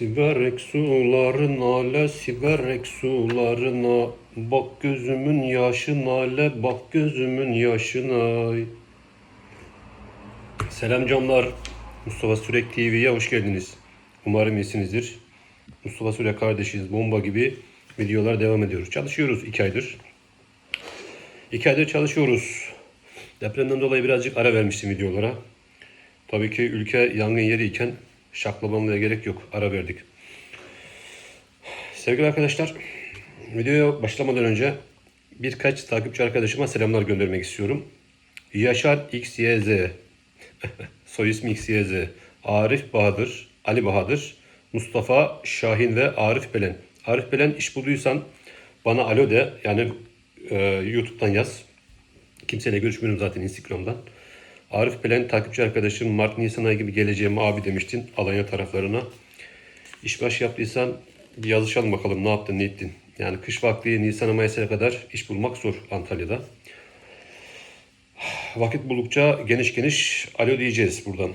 Siverek sularına le siverek sularına Bak gözümün yaşına le bak gözümün yaşına Selam canlar Mustafa Sürek TV'ye hoş geldiniz. Umarım iyisinizdir. Mustafa Sürek kardeşiz. Bomba gibi videolar devam ediyoruz. Çalışıyoruz iki aydır. İki aydır çalışıyoruz. Depremden dolayı birazcık ara vermiştim videolara. Tabii ki ülke yangın yeriyken şaklabanlığa gerek yok. Ara verdik. Sevgili arkadaşlar, videoya başlamadan önce birkaç takipçi arkadaşıma selamlar göndermek istiyorum. Yaşar XYZ, soy ismi XYZ, Arif Bahadır, Ali Bahadır, Mustafa Şahin ve Arif Belen. Arif Belen iş bulduysan bana alo de, yani e, YouTube'dan yaz. Kimseyle görüşmüyorum zaten Instagram'dan. Arif Belen takipçi arkadaşım Mart Nisan ayı gibi geleceğim abi demiştin Alanya taraflarına. İş baş yaptıysan bir yazışalım bakalım ne yaptın ne ettin. Yani kış vakti Nisan Mayıs'a kadar iş bulmak zor Antalya'da. Vakit buldukça geniş geniş alo diyeceğiz buradan.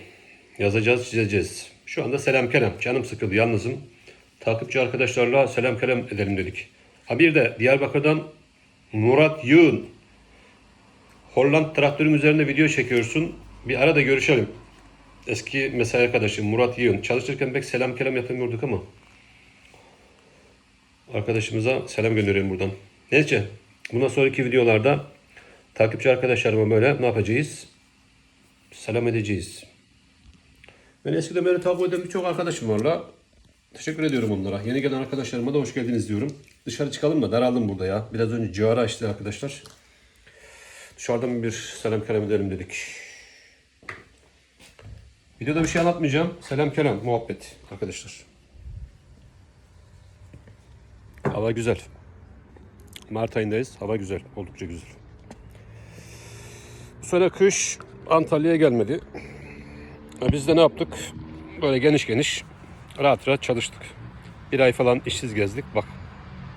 Yazacağız, çizeceğiz. Şu anda selam kelam. Canım sıkıldı, yalnızım. Takipçi arkadaşlarla selam kelam edelim dedik. Ha bir de Diyarbakır'dan Murat Yığın. Holland traktörüm üzerinde video çekiyorsun. Bir ara da görüşelim. Eski mesai arkadaşım Murat Yığın. Çalışırken pek selam kelam yapamıyorduk ama. Arkadaşımıza selam gönderiyorum buradan. Neyse. Bundan sonraki videolarda takipçi arkadaşlarıma böyle ne yapacağız? Selam edeceğiz. Ben eskiden beri takip eden birçok arkadaşım var la. Teşekkür ediyorum onlara. Yeni gelen arkadaşlarıma da hoş geldiniz diyorum. Dışarı çıkalım da daraldım burada ya. Biraz önce ciğara açtı arkadaşlar. Dışarıdan bir selam kelam edelim dedik. Videoda bir şey anlatmayacağım. Selam kelam, muhabbet arkadaşlar. Hava güzel. Mart ayındayız. Hava güzel. Oldukça güzel. Bu sene kış Antalya'ya gelmedi. Ha, Biz de ne yaptık? Böyle geniş geniş rahat rahat çalıştık. Bir ay falan işsiz gezdik. Bak.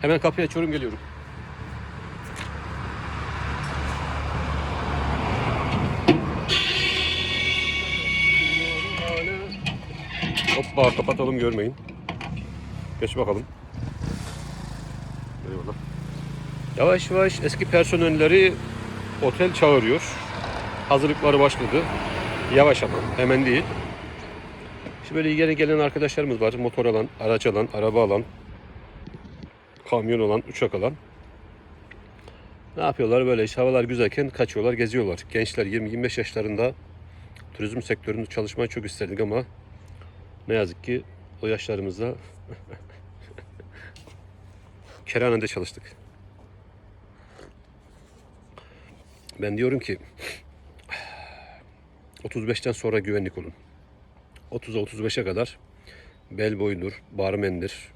Hemen kapıyı açıyorum geliyorum. Hoppa kapatalım görmeyin. Geç bakalım. Eyvallah. Yavaş yavaş eski personelleri otel çağırıyor. Hazırlıkları başladı. Yavaş ama hemen değil. Şimdi böyle yeni gelen arkadaşlarımız var. Motor alan, araç alan, araba alan, kamyon alan, uçak alan. Ne yapıyorlar böyle işte havalar güzelken kaçıyorlar, geziyorlar. Gençler 20-25 yaşlarında turizm sektöründe çalışmayı çok isterdik ama ne yazık ki o yaşlarımızda kerhanede çalıştık. Ben diyorum ki 35'ten sonra güvenlik olun. 30'a 35'e kadar bellboydur, barmendir,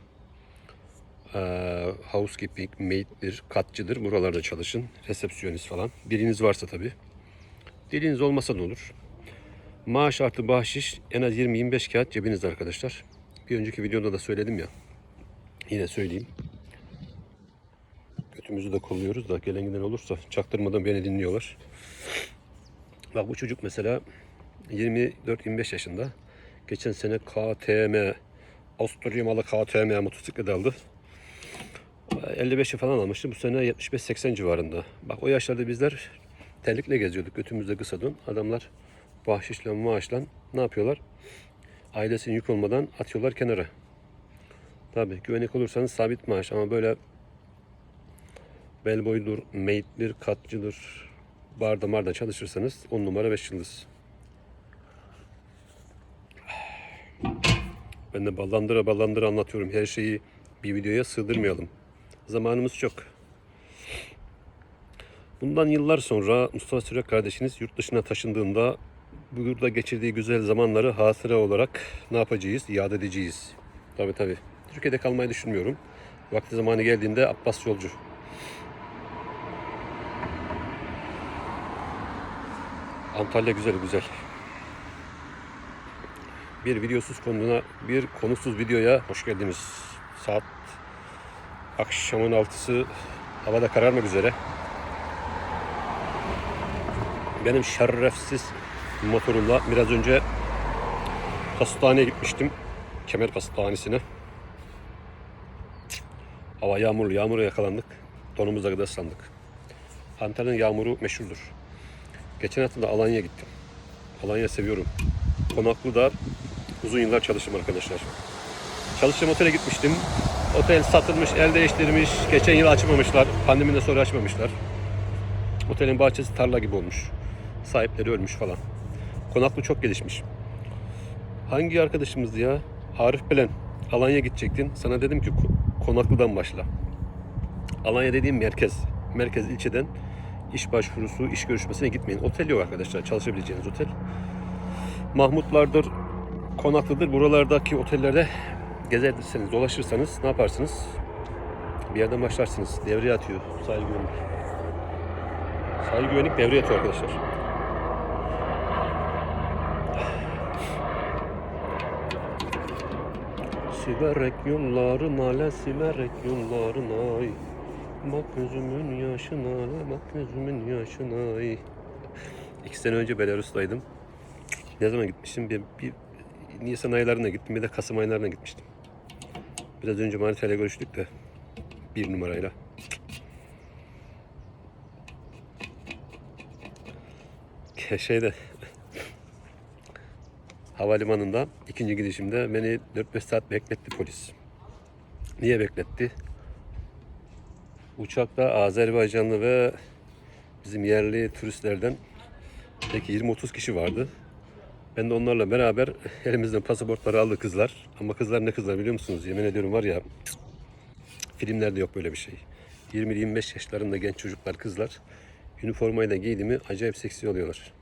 eee, housekeeping, maid'dir, katçıdır. Buralarda çalışın. Resepsiyonist falan. Diliniz varsa tabii. Diliniz olmasa da olur. Maaş artı bahşiş en az 20-25 kağıt cebinizde arkadaşlar. Bir önceki videoda da söyledim ya. Yine söyleyeyim. Götümüzü de kolluyoruz da gelen giden olursa çaktırmadan beni dinliyorlar. Bak bu çocuk mesela 24-25 yaşında. Geçen sene KTM, Avusturya malı KTM motosiklet aldı. 55'i falan almıştı. Bu sene 75-80 civarında. Bak o yaşlarda bizler terlikle geziyorduk. Götümüzde kısa don. Adamlar bahşişle maaşla ne yapıyorlar? Ailesinin yük olmadan atıyorlar kenara. Tabi güvenlik olursanız sabit maaş ama böyle bellboydur, maid'dir, katçıdır, barda marda çalışırsanız 10 numara 5 yıldız. Ben de ballandıra ballandıra anlatıyorum. Her şeyi bir videoya sığdırmayalım. Zamanımız çok. Bundan yıllar sonra Mustafa Sürek kardeşiniz yurt dışına taşındığında burada geçirdiği güzel zamanları hatıra olarak ne yapacağız? İade edeceğiz. Tabii tabii. Türkiye'de kalmayı düşünmüyorum. Vakti zamanı geldiğinde Abbas Yolcu. Antalya güzel güzel. Bir videosuz konuna, bir konusuz videoya hoş geldiniz. Saat akşamın altısı havada kararmak üzere. Benim şerefsiz motorumla biraz önce hastaneye gitmiştim. Kemerkası tanesine. Hava yağmurlu, yağmura yakalandık. Donumuzla kadar ıslandık. Antalya'nın yağmuru meşhurdur. Geçen hafta da Alanya'ya gittim. Alanya seviyorum. Konaklı'da uzun yıllar çalıştım arkadaşlar. Çalıştığım otele gitmiştim. Otel satılmış, el değiştirmiş. Geçen yıl açmamışlar. Pandemiden sonra açmamışlar. Otelin bahçesi tarla gibi olmuş. Sahipleri ölmüş falan. Konaklı çok gelişmiş. Hangi arkadaşımızdı ya? Arif Belen. Alanya gidecektin. Sana dedim ki Ko- Konaklı'dan başla. Alanya dediğim merkez. Merkez ilçeden iş başvurusu, iş görüşmesine gitmeyin. Otel yok arkadaşlar. Çalışabileceğiniz otel. Mahmutlardır, Konaklı'dır. Buralardaki otellerde gezerseniz, dolaşırsanız ne yaparsınız? Bir yerden başlarsınız. Devreye atıyor sahil güvenlik. Sahil güvenlik devreye atıyor arkadaşlar. Siverek yollarına, le siverek yollarına ay. Bak gözümün yaşına, bak gözümün yaşına ay. İki sene önce Belarus'taydım. Ne zaman gitmiştim? Bir, bir Nisan aylarına gittim, bir de Kasım aylarına gitmiştim. Biraz önce Manita'yla görüştük de bir numarayla. Şeyde havalimanında ikinci gidişimde beni 4-5 saat bekletti polis. Niye bekletti? Uçakta Azerbaycanlı ve bizim yerli turistlerden peki 20-30 kişi vardı. Ben de onlarla beraber elimizden pasaportları aldı kızlar. Ama kızlar ne kızlar biliyor musunuz? Yemin ediyorum var ya filmlerde yok böyle bir şey. 20-25 yaşlarında genç çocuklar kızlar üniformayı da giydi mi acayip seksi oluyorlar.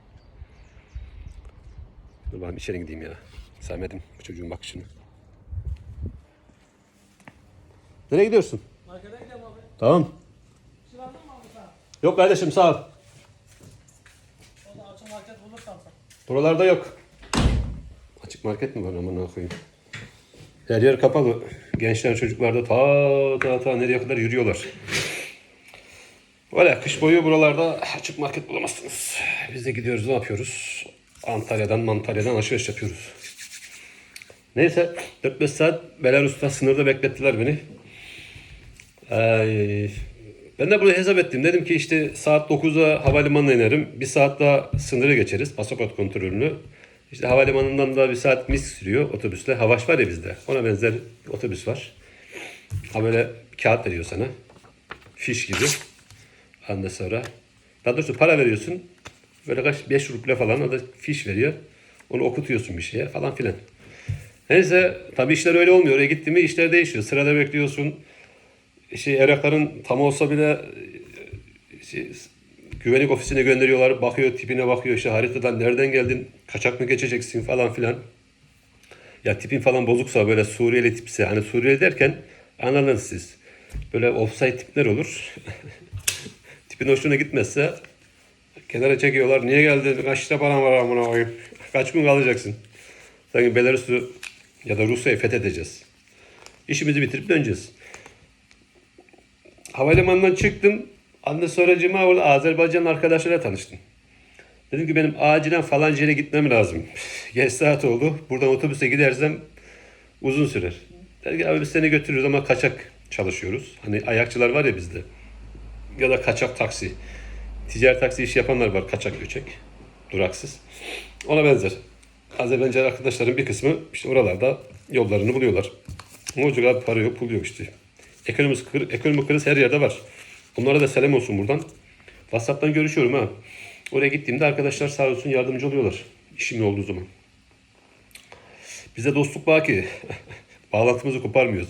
Dur bakalım içeri gideyim ya. Sevmedim bu çocuğun bakışını. Nereye gidiyorsun? Markete gidelim abi. Tamam. Sıradın mı abi? Yok kardeşim sağ ol. O da açık market bulursan sen. Buralarda yok. Açık market mi var aman koyayım. Her yer kapalı. Gençler çocuklar da ta ta ta nereye kadar yürüyorlar. Öyle kış boyu buralarda açık market bulamazsınız. Biz de gidiyoruz ne yapıyoruz? Antalya'dan Mantalya'dan alışveriş yapıyoruz. Neyse 4-5 saat Belarus'ta sınırda beklettiler beni. Ay, ben de burada hesap ettim. Dedim ki işte saat 9'a havalimanına inerim. Bir saat daha sınırı geçeriz. Pasaport kontrolünü. İşte havalimanından da bir saat mis sürüyor otobüsle. Havaş var ya bizde. Ona benzer otobüs var. Ha böyle kağıt veriyor sana. Fiş gibi. Ondan sonra. Daha doğrusu para veriyorsun. Böyle kaç 5 ruble falan o da fiş veriyor. Onu okutuyorsun bir şeye falan filan. Neyse tabii işler öyle olmuyor. Oraya gitti mi işler değişiyor. Sırada bekliyorsun şey evrakların tam olsa bile e, şey, güvenlik ofisine gönderiyorlar. Bakıyor tipine bakıyor işte haritadan nereden geldin kaçak mı geçeceksin falan filan. Ya tipin falan bozuksa böyle Suriyeli tipse hani Suriyeli derken anladınız siz. Böyle offside tipler olur. Tipin hoşuna gitmezse kenara çekiyorlar. Niye geldin? Kaç lira paran var amına koyayım? Kaç gün kalacaksın? Sanki Belarus'u ya da Rusya'yı fethedeceğiz. İşimizi bitirip döneceğiz. Havalimanından çıktım. Ondan sonra cuma orada Azerbaycan arkadaşlarla tanıştım. Dedim ki benim acilen falan yere gitmem lazım. Geç saat oldu. Buradan otobüse gidersem uzun sürer. Dedi ki abi biz seni götürürüz ama kaçak çalışıyoruz. Hani ayakçılar var ya bizde. Ya da kaçak taksi. Ticari taksi işi yapanlar var kaçak göçek. Duraksız. Ona benzer. Azerbaycan arkadaşların bir kısmı işte oralarda yollarını buluyorlar. Ne abi para yok pul yok işte. Ekonomik, kır, ekonomik kriz her yerde var. Onlara da selam olsun buradan. WhatsApp'tan görüşüyorum ha. Oraya gittiğimde arkadaşlar sağ olsun yardımcı oluyorlar. İşim olduğu zaman. Bize dostluk baki. Bağlantımızı koparmıyoruz.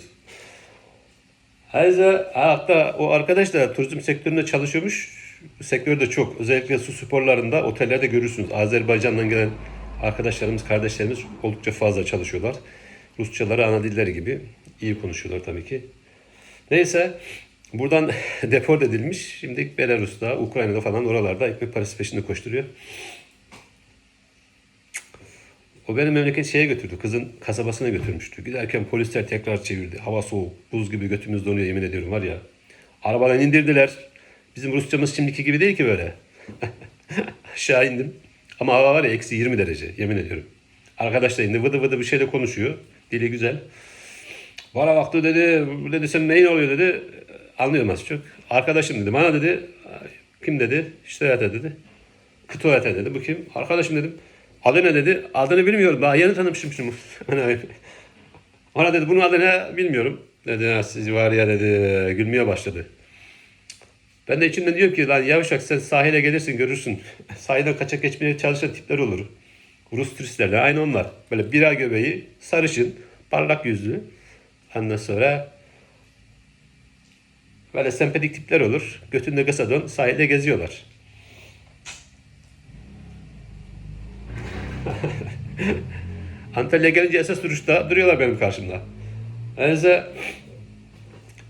Ayrıca hatta o arkadaş da turizm sektöründe çalışıyormuş. Bu sektörde çok. Özellikle su sporlarında otellerde görürsünüz. Azerbaycan'dan gelen arkadaşlarımız, kardeşlerimiz oldukça fazla çalışıyorlar. Rusçaları ana dilleri gibi. iyi konuşuyorlar tabii ki. Neyse buradan deport edilmiş. Şimdi Belarus'ta, Ukrayna'da falan oralarda ekmek parası peşinde koşturuyor. O benim memleket şeye götürdü. Kızın kasabasına götürmüştü. Giderken polisler tekrar çevirdi. Hava soğuk. Buz gibi götümüz donuyor yemin ediyorum var ya. Arabadan indirdiler. Bizim Rusçamız şimdiki gibi değil ki böyle. Aşağı indim. Ama hava var ya eksi 20 derece yemin ediyorum. Arkadaş da indi vıdı vıdı bir şeyle konuşuyor. Dili güzel. Bana baktı dedi, dedi senin neyin oluyor dedi. Anlıyorum az çok. Arkadaşım dedi. Bana dedi, kim dedi? İşte dedi. Kıto yate dedi. Bu kim? Arkadaşım dedim. Adı ne dedi? Adını bilmiyorum. Daha yeni tanımışım şunu. Bana dedi bunun adı ne bilmiyorum. Dedi siz var ya dedi gülmeye başladı. Ben de içimden diyorum ki lan yavşak sen sahile gelirsin görürsün. Sahilden kaçak geçmeye çalışan tipler olur. Rus turistlerle aynı onlar. Böyle bira göbeği, sarışın, parlak yüzlü. Ondan sonra böyle sempatik tipler olur. Götünde kısa don sahilde geziyorlar. Antalya gelince esas duruşta duruyorlar benim karşımda. Neyse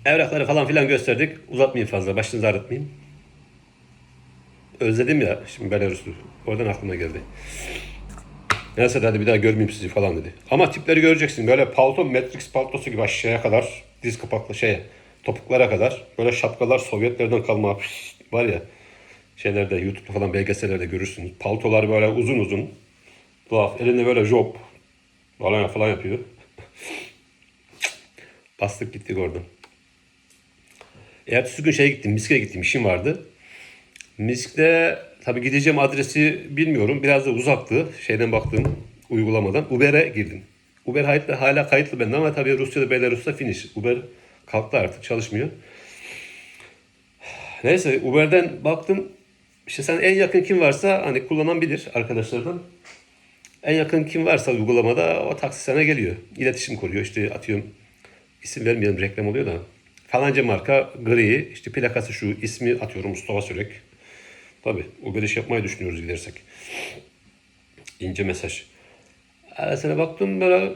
evrakları falan filan gösterdik. Uzatmayayım fazla. Başınızı ağrıtmayayım. Özledim ya şimdi Belarus'u. Oradan aklıma geldi. Neyse hadi bir daha görmeyeyim sizi falan dedi. Ama tipleri göreceksin. Böyle palto Matrix paltosu gibi aşağıya kadar diz kapaklı şeye topuklara kadar böyle şapkalar Sovyetlerden kalma var ya şeylerde YouTube'da falan belgesellerde görürsünüz. Paltolar böyle uzun uzun. Tuhaf. Elinde böyle job falan falan yapıyor. Bastık gittik oradan. Ertesi gün şeye gittim, Misk'e gittim, işim vardı. Misk'te tabii gideceğim adresi bilmiyorum. Biraz da uzaktı şeyden baktığım uygulamadan. Uber'e girdim. Uber hala, hala kayıtlı bende ama tabii Rusya'da Belarus'ta finish. Uber kalktı artık çalışmıyor. Neyse Uber'den baktım. İşte sen en yakın kim varsa hani kullanan bilir arkadaşlardan. En yakın kim varsa uygulamada o taksi sana geliyor. İletişim kuruyor. İşte atıyorum isim vermeyelim reklam oluyor da. Falanca marka gri işte plakası şu ismi atıyorum Mustafa Sürek. Tabi Uber iş yapmayı düşünüyoruz gidersek. İnce mesaj. Arasına baktım böyle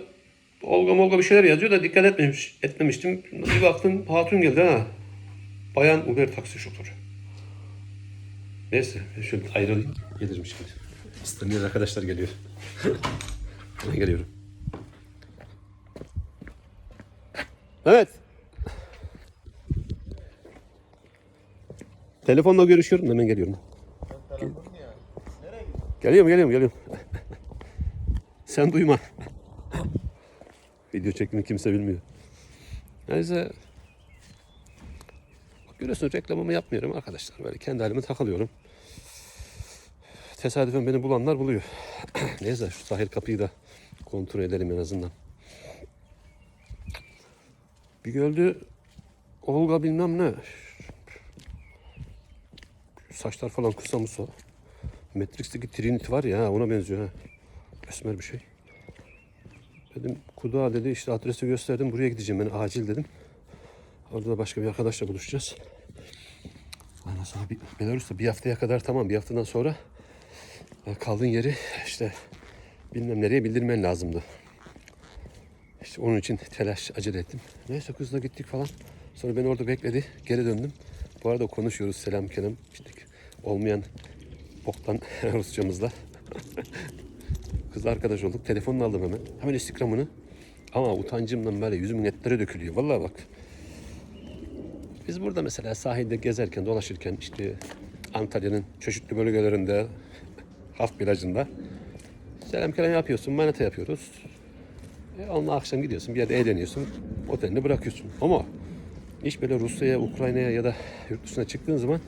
Olga molga bir şeyler yazıyor da dikkat etmemiş, etmemiştim. Bir baktım hatun geldi ha. Bayan Uber taksi şoförü. Neyse şöyle ayrılayım. Gelirim şimdi. İsteniyor arkadaşlar geliyor. ben geliyorum. Evet. Telefonla görüşüyorum hemen geliyorum. Geliyorum geliyorum geliyorum. Sen duyma. Video çektiğini kimse bilmiyor. Neyse. Bak görüyorsun reklamımı yapmıyorum arkadaşlar. Böyle kendi halime takılıyorum. Tesadüfen beni bulanlar buluyor. Neyse şu sahil kapıyı da kontrol edelim en azından. Bir gördü Olga bilmem ne. Saçlar falan kısa mısa. Matrix'teki Trinity var ya ona benziyor ha. Esmer bir şey. Dedim Kuda dedi işte adresi gösterdim buraya gideceğim ben acil dedim. Orada da başka bir arkadaşla buluşacağız. Ondan sonra bir, Belarus'ta bir haftaya kadar tamam bir haftadan sonra e, kaldığın yeri işte bilmem nereye bildirmen lazımdı. İşte onun için telaş acele ettim. Neyse kızla gittik falan. Sonra beni orada bekledi. Geri döndüm. Bu arada konuşuyoruz selam kelam. İşte olmayan boktan Rusçamızla. Kızla arkadaş olduk. Telefonunu aldım hemen. Hemen Instagram'ını. Ama utancımdan böyle yüzümün etleri dökülüyor. Vallahi bak. Biz burada mesela sahilde gezerken, dolaşırken işte Antalya'nın çeşitli bölgelerinde Haf plajında selam kelam yapıyorsun, maneta yapıyoruz. E, onunla akşam gidiyorsun, bir yerde eğleniyorsun, otelini bırakıyorsun. Ama iş böyle Rusya'ya, Ukrayna'ya ya da yurt dışına çıktığın zaman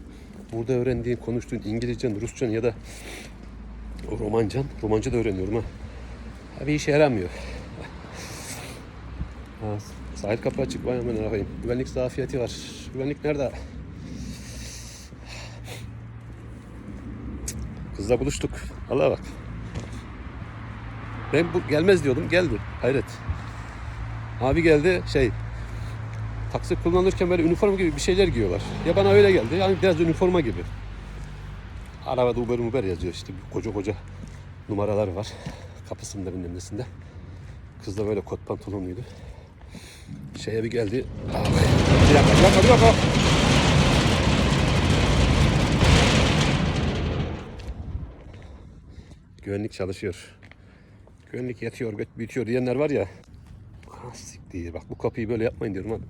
burada öğrendiğin, konuştuğun İngilizcen, Rusçan ya da Romancan, Romanca da öğreniyorum ha. ha bir işe yaramıyor. ha, sahil kapı açık, vay aman bakayım. Güvenlik zafiyeti var. Güvenlik nerede? Kızla buluştuk. Allah'a bak. Ben bu gelmez diyordum. Geldi. Hayret. Abi geldi şey taksi kullanırken böyle üniforma gibi bir şeyler giyiyorlar. Ya bana öyle geldi. Yani biraz üniforma gibi. Arabada Uber Uber yazıyor işte. Koca koca numaralar var. Kapısında bilmem nesinde. Kız da böyle kot pantolonluydu. Şeye bir geldi. Aa, Bir dakika, bir dakika, bir dakika. Güvenlik çalışıyor. Güvenlik yatıyor, göt büyütüyor diyenler var ya. Siktir. Bak bu kapıyı böyle yapmayın diyorum abi.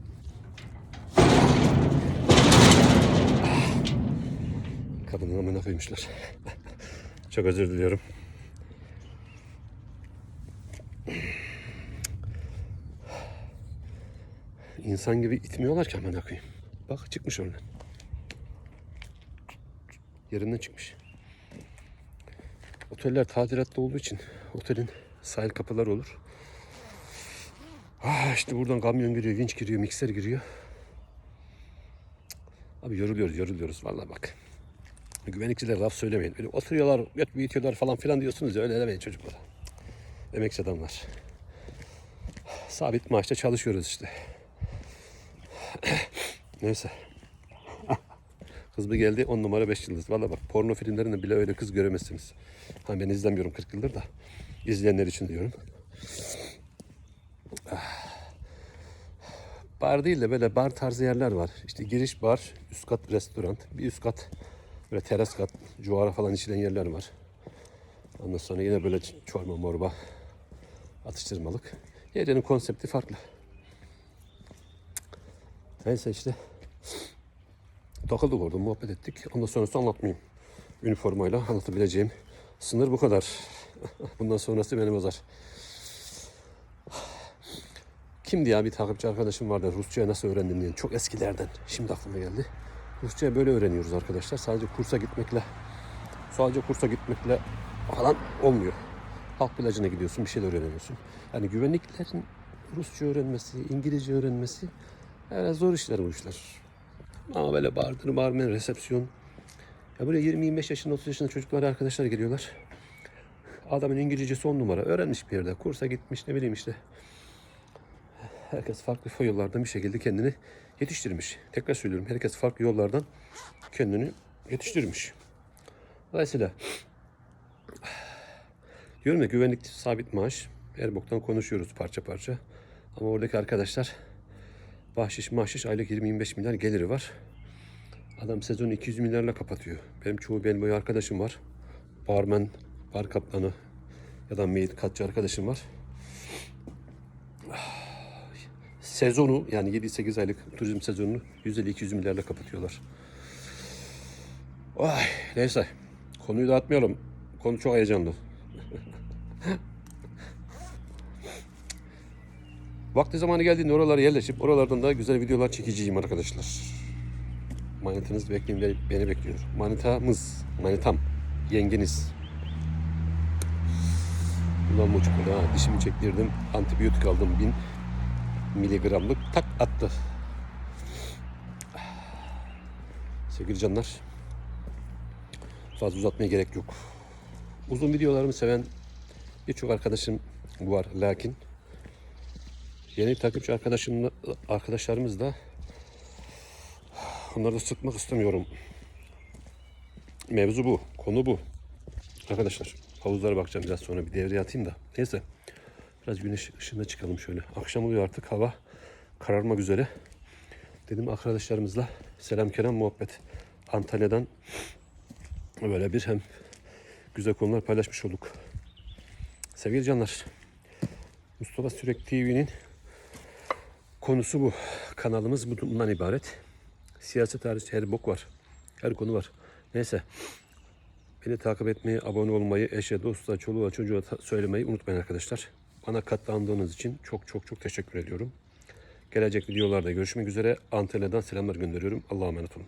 Kadının amına koymuşlar. Çok özür diliyorum. insan gibi itmiyorlar ki amına koyayım. Bak çıkmış oradan. Yerinden çıkmış. Oteller tadilatta olduğu için otelin sahil kapıları olur. Ah işte buradan kamyon giriyor, vinç giriyor, mikser giriyor. Abi yoruluyoruz, yoruluyoruz vallahi bak. Güvenlikçiler laf söylemeyin. Böyle oturuyorlar, göt büyütüyorlar falan filan diyorsunuz ya öyle demeyin çocuklara. Emekçi adamlar. Sabit maaşta çalışıyoruz işte. Neyse. Kız bir geldi 10 numara 5 yıldız. Valla bak porno filmlerinde bile öyle kız göremezsiniz. Ha ben izlemiyorum 40 yıldır da. izleyenler için diyorum. Ah. Bar değil de böyle bar tarzı yerler var. İşte giriş bar, üst kat restoran, bir üst kat böyle teras kat, cuvara falan içilen yerler var. Ondan sonra yine böyle çorba morba atıştırmalık. Yerinin konsepti farklı. Neyse işte. Takıldık orada muhabbet ettik. Ondan sonrası anlatmayayım. Üniformayla anlatabileceğim sınır bu kadar. Bundan sonrası beni bozar. Kimdi ya bir takipçi arkadaşım vardı Rusça'ya nasıl öğrendin diye. Çok eskilerden. Şimdi aklıma geldi. Rusça'ya böyle öğreniyoruz arkadaşlar. Sadece kursa gitmekle sadece kursa gitmekle falan olmuyor. Halk plajına gidiyorsun bir şeyler öğreniyorsun. Yani güvenliklerin Rusça öğrenmesi, İngilizce öğrenmesi öyle zor işler bu işler. Ama böyle bardır, barmen, resepsiyon. Ya buraya 20-25 yaşında, 30 yaşında çocuklar, arkadaşlar geliyorlar. Adamın İngilizcesi on numara. Öğrenmiş bir yerde. Kursa gitmiş ne bileyim işte. Herkes farklı yollardan bir şekilde kendini yetiştirmiş. Tekrar söylüyorum. Herkes farklı yollardan kendini yetiştirmiş. Dolayısıyla diyorum ya güvenlik sabit maaş. Her boktan konuşuyoruz parça parça. Ama oradaki arkadaşlar bahşiş mahşiş aylık 20-25 milyar geliri var. Adam sezonu 200 milyarla kapatıyor. Benim çoğu bel boyu arkadaşım var. Barmen, bar kaplanı ya da maid katçı arkadaşım var. Sezonu yani 7-8 aylık turizm sezonunu 150-200 milyarla kapatıyorlar. Vay neyse konuyu dağıtmayalım. Konu çok heyecanlı. Vakti zamanı geldiğinde oralara yerleşip oralardan da güzel videolar çekeceğim arkadaşlar. Manitanız bekleyin beni, bekliyor. Manitamız, manitam, yengeniz. Ulan bu ha, dişimi çektirdim, antibiyotik aldım, bin miligramlık tak attı. Sevgili canlar, fazla uzatmaya gerek yok. Uzun videolarımı seven birçok arkadaşım var lakin yeni takipçi arkadaşım, arkadaşlarımız da onları da sıkmak istemiyorum. Mevzu bu, konu bu. Arkadaşlar havuzlara bakacağım biraz sonra bir devreye atayım da. Neyse biraz güneş ışığına çıkalım şöyle. Akşam oluyor artık hava kararmak üzere. Dedim arkadaşlarımızla selam kelam muhabbet. Antalya'dan böyle bir hem güzel konular paylaşmış olduk. Sevgili canlar, Mustafa Sürek TV'nin konusu bu. Kanalımız bundan ibaret. Siyaset hariç her bok var. Her konu var. Neyse. Beni takip etmeyi, abone olmayı, eşe, dosta, çoluğa, çocuğa söylemeyi unutmayın arkadaşlar. Bana katlandığınız için çok çok çok teşekkür ediyorum. Gelecek videolarda görüşmek üzere. Antalya'dan selamlar gönderiyorum. Allah'a emanet olun.